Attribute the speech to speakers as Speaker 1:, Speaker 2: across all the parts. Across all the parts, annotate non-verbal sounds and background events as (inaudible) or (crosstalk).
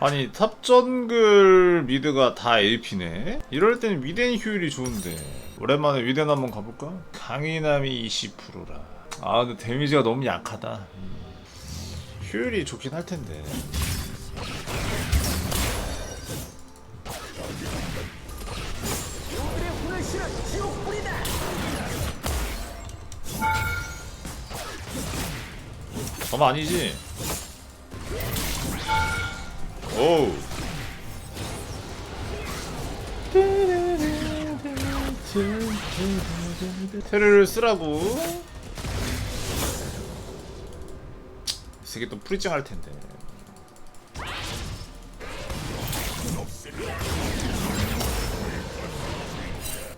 Speaker 1: 아니 탑 정글 미드가 다 LP네? 이럴 때는 위덴 효율이 좋은데 오랜만에 위덴 한번 가볼까? 강인함이 20%라 아 근데 데미지가 너무 약하다 음. 효율이 좋긴 할 텐데 점 아니지? 오우. 테르를 쓰라고. 이 새끼 또 프리징 할 텐데.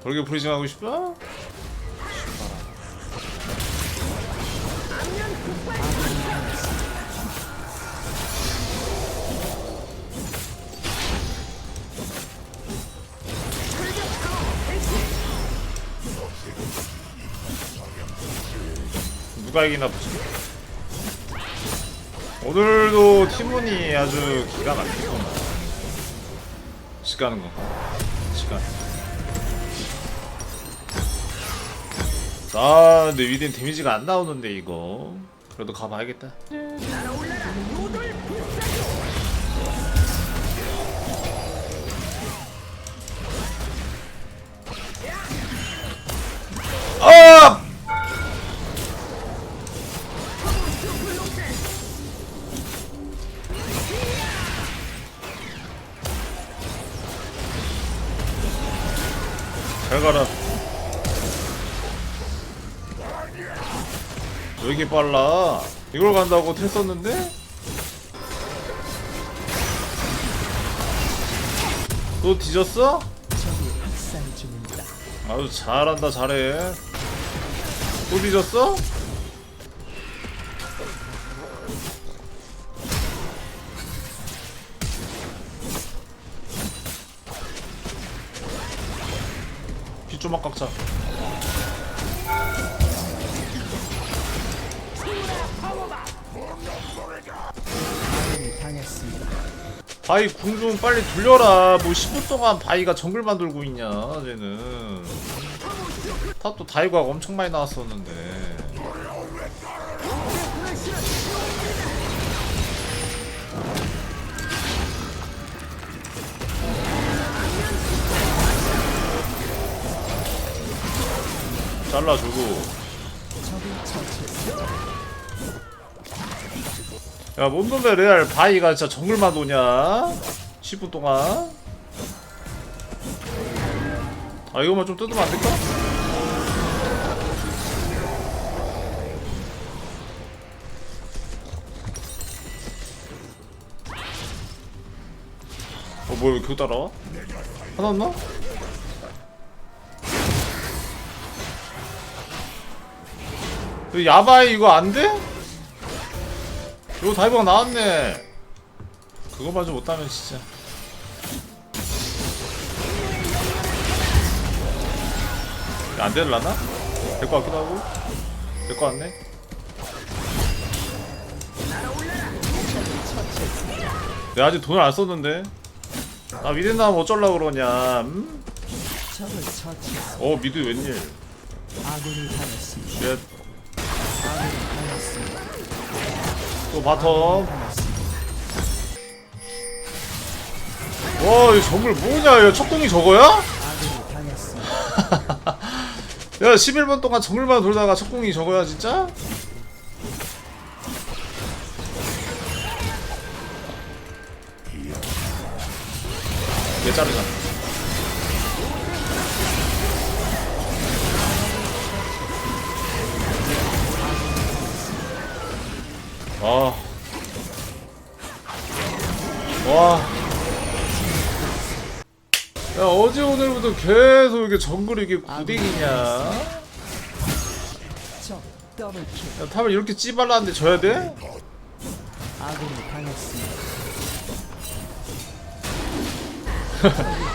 Speaker 1: 그렇게 프리징 하고 싶어? 이기나 보자. 오늘도 팀원이 아주 기가 막히구만. 시간은 거. 시간. 아, 근데 위딘 데미지가 안 나오는데 이거. 그래도 가봐야겠다. 아! 왜 이렇게 빨라? 이걸 간다고 텔 썼는데? 또 뒤졌어? 아주 잘한다 잘해. 또 뒤졌어? 피 좀만 깎자.
Speaker 2: 당했습니다.
Speaker 1: 바위 궁좀 빨리 돌려라. 뭐 10분 동안 바위가 정글 만들고 있냐, 쟤는. 탑도 다이브가 엄청 많이 나왔었는데. 잘라주고. 야, 뭔 놈의 레알 바이가 진짜 정글만 도냐? 10분 동안. 아, 이거만 좀 뜯으면 안 될까? 어, 뭐야, 왜 그거 따라와? 하나 없나? 야바이 이거 안 돼? 이거 다이버가 나왔네. 그거 마저 못하면 진짜. 안 될라나? 될 것 같기도 하고. 될 것 같네. 내가 아직 돈을 안 썼는데. 나 미드 나면 어쩌려 그러냐. 음? 어 미드 웬일?
Speaker 2: 당했습니다.
Speaker 1: 쉣. 또 바텀.
Speaker 2: 당했습니다.
Speaker 1: 와, 이 정글 뭐냐? (laughs) 야, 척동이 저거야? 야 11분 동안 정글만 돌다가 척궁이 저거야 진짜? 얘 자르자 와. 야 어제 오늘부터 계속 이게 정글 이게
Speaker 2: 더블킬.
Speaker 1: 야, 탑을 이렇게 찌발랐는데 져야 돼?
Speaker 2: 아군이 당했습니다.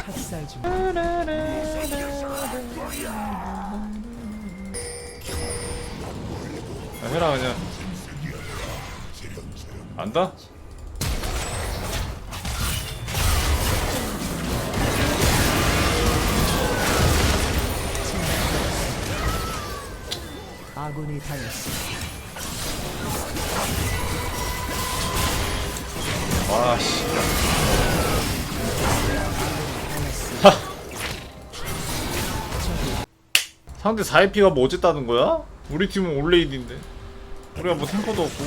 Speaker 2: 학살.
Speaker 1: 야, 해라 그냥 안다?
Speaker 2: 아군이 당했습니다.
Speaker 1: 와씨 상대 4IP가 뭐 어쨌다는 거야? 우리 팀은 올레이드인데 우리가 뭐 탱커도 없고.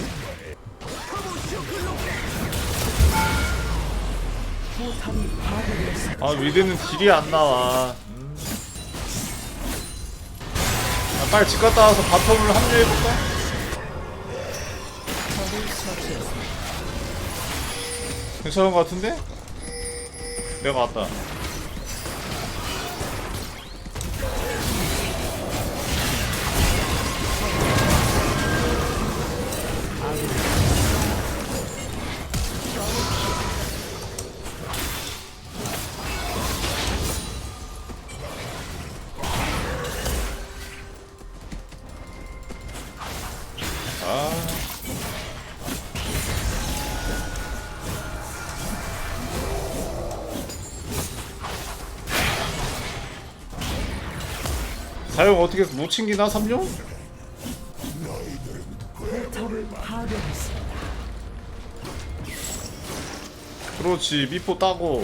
Speaker 1: 아 미드는 딜이 안 나와 빨리 집 갔다 와서 바텀을 합류해볼까? 괜찮은 것 같은데? 내가 왔다 사용 어떻게 못 챙기나 삼룡? 그렇지 미포 따고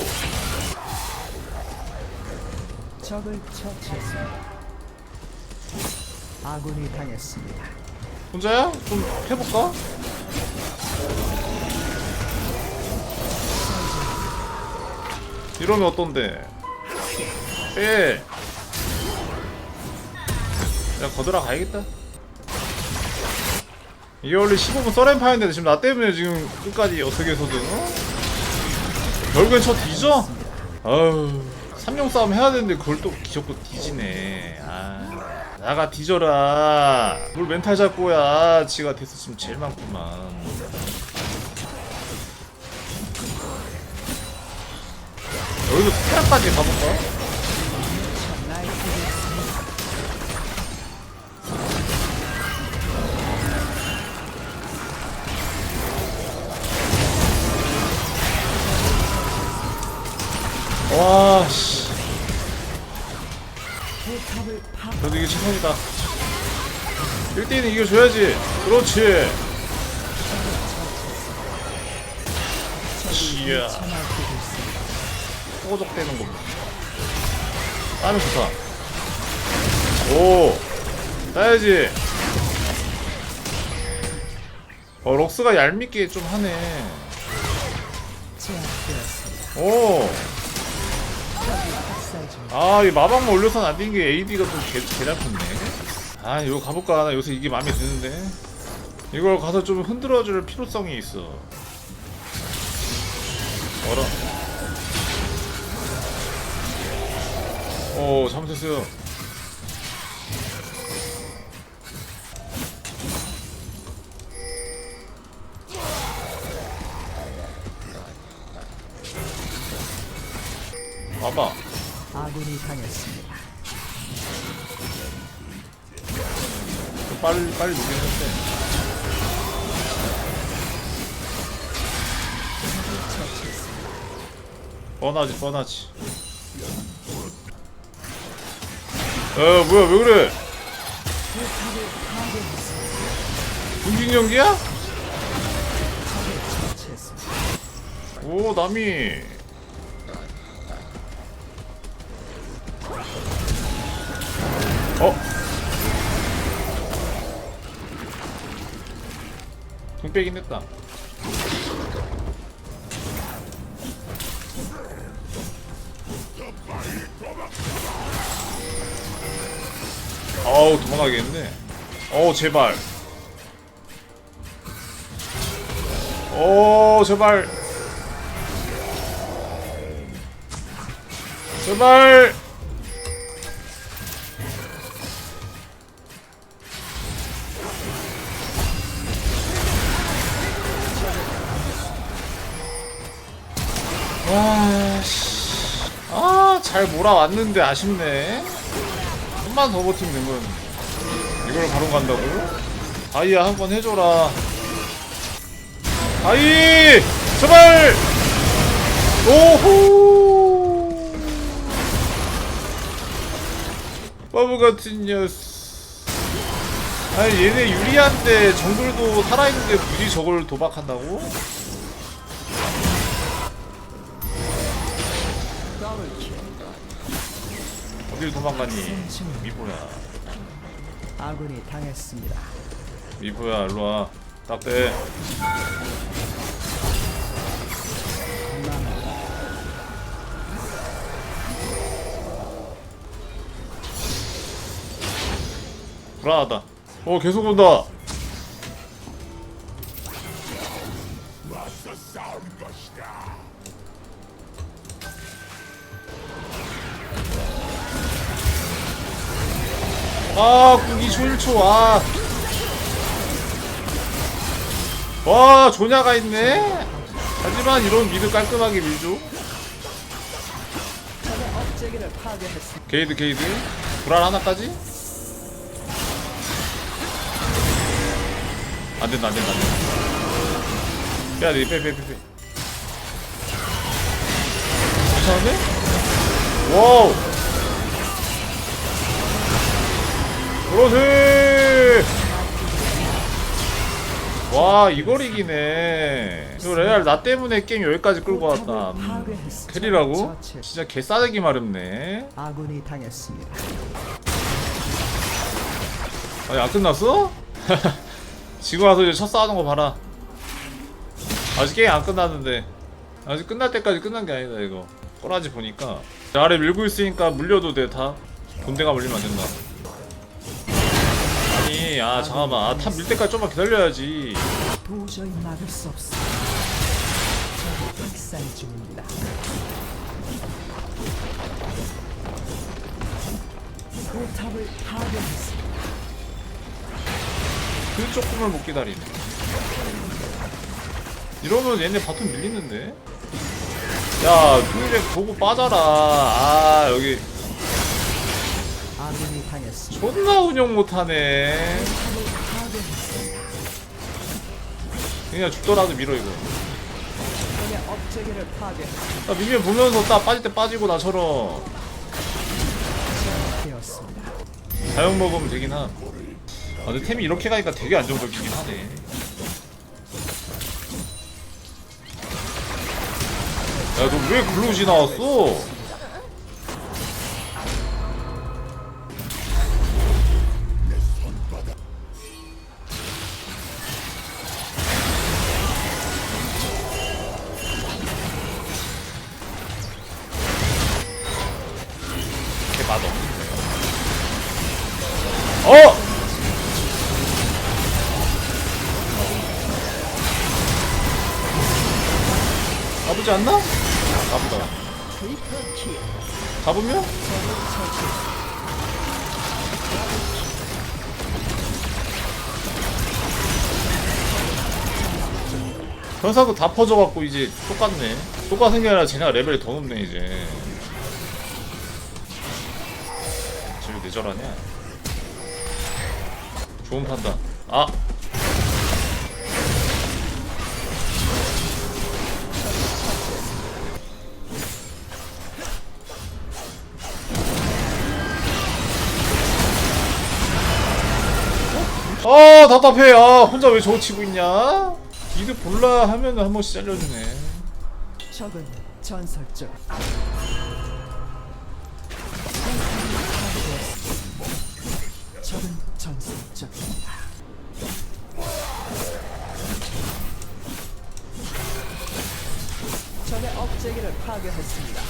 Speaker 2: 적을 처치했습니다. 아군이 당했습니다.
Speaker 1: 혼자야? 좀 해볼까? 이러면 어떤데? 빼! 야 거들어 가야겠다 이게 원래 15분 써렌파였는데 지금 나 때문에 지금 끝까지 어떻게 해서든 어? 결국엔 저 뒤져? 아유 삼룡 싸움 해야 되는데 그걸 또 기적고 뒤지네 아 나가 뒤져라 뭘 멘탈 잡고야 지가 됐었으면 제일 많구만 여기서 스테라까지 가볼까? 와, 씨. 그래도 이게 최선이다. 1대1은 이겨줘야지. 그렇지. 이야. 꼬적대는 거. 따면 좋다. 오, 따야지. 어, 럭스가 얄밉게 좀 하네. 오. 아, 이 마방만 올려서는 안 되는 게 AD가 좀 개, 개 잡혔네. 아, 이거 가볼까? 나 요새 이게 마음에 드는데. 이걸 가서 좀 흔들어줄 필요성이 있어. 어라. 오, 잘못했어요. 봐봐.
Speaker 2: 아군이 당했습니다.
Speaker 1: 좀 빨리 빨리 누긴 했는데. 뻔하지 뻔하지 어 뭐야 왜 그래. 군진 연기야? 오 남이 어? 돈 빼긴 했다. 어우 도망가겠네. 어우 제발. 오 제발. 제발 아잘 몰아왔는데 아쉽네. 좀만 더 버티면 되면 이걸 바로 간다고? 다이아 한번 해줘라. 다이! 제발! 오호! 바보 같은 녀석. 아니 얘네 유리한데 정글도 살아있는데 굳이 저걸 도박한다고? 어딜 도망가니 미보야
Speaker 2: 아군이 당했습니다.
Speaker 1: 미보야 일로와 딱대
Speaker 2: 망.
Speaker 1: 불안하다 어 계속 온다 아 국이 초일초 와. 와 조냐가 있네. 하지만 이런 미드 깔끔하게 밀죠. 게이드 게이드. 불알 하나까지? 안된다 안된다. 빼야돼 빼빼빼빼. 괜찮은데? 와우 그렇지 와 이걸 이기네. 이거 레알 나 때문에 게임 여기까지 끌고 왔다. 음. 캐리라고? 진짜 개싸대기 마렵네.
Speaker 2: 아군이 당했습니다.
Speaker 1: 아니 안 끝났어? (laughs) 지금 와서 이제 첫 싸우는 거 봐라. 아직 게임 안 끝났는데. 아직 끝날 때까지 끝난 게 아니다 이거. 꼬라지 보니까. 아래 밀고 있으니까 물려도 돼다. 본대가 물리면 안 된다 아니 아 잠깐만 아, 탑 밀 때까지 좀만 기다려야지
Speaker 2: 도저히 막을 수 없습니다. 적이 익산 중입니다. 포탑을 파괴했습니다.
Speaker 1: 그 조금을 못 기다리네 이러면 얘네 바텀 밀리는데 야 누이제 보고 빠져라 아 여기. 존나 운영 못하네. 그냥 죽더라도 밀어 이거. 나 미면 보면서 딱 빠질 때 빠지고 나처럼. 자영 먹으면 되긴 함. 아 근데 템이 이렇게 가니까 되게 안정적이긴 하네. 야 너 왜 글로지 나왔어? 어! 나쁘지 않나? 나쁘다. 잡으면? 변사도 다 퍼져갖고 이제 똑같네. 똑같은 게 아니라 쟤네가 레벨이 더 높네 이제. 쟤왜 내절하냐? 좋은 판단. 아! 아 답답해 아 혼자 왜 저거 치고 있냐 이드 볼라 하면은 한 번씩 잘려주네
Speaker 2: 적은 전설적. 파괴했습니다.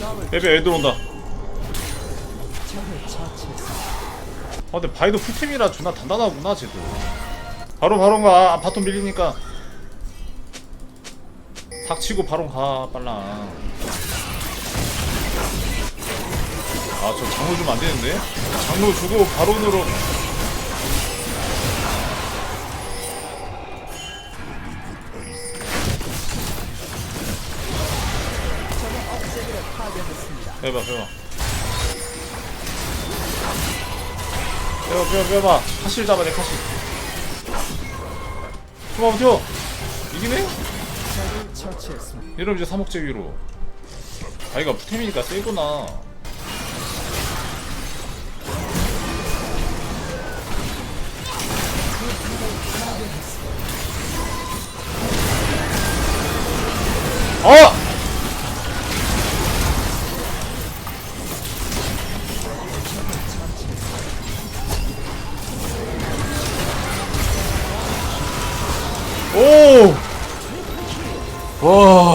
Speaker 2: 더블
Speaker 1: 베베 애들 온다
Speaker 2: 적을.
Speaker 1: 아 근데 바이도 풀템이라 존나 단단하구나 쟤도 바로 바로 가. 아, 바톤 밀리니까. 닥치고 바로 가 빨라 아 저 장로 주면 안 되는데? 장로 주고 바론으로. 빼봐 빼봐 빼봐 빼봐 빼봐. 카실 잡아내 카실 튀어 튀어 이기네? 이러면 이제 3억제 위로. 아이가 템이니까 세구나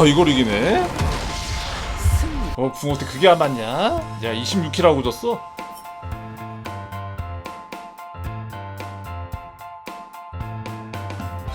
Speaker 1: 이걸 이기네? 어궁 어떻게 그게 안 맞냐? 야 26킬 하고 졌어?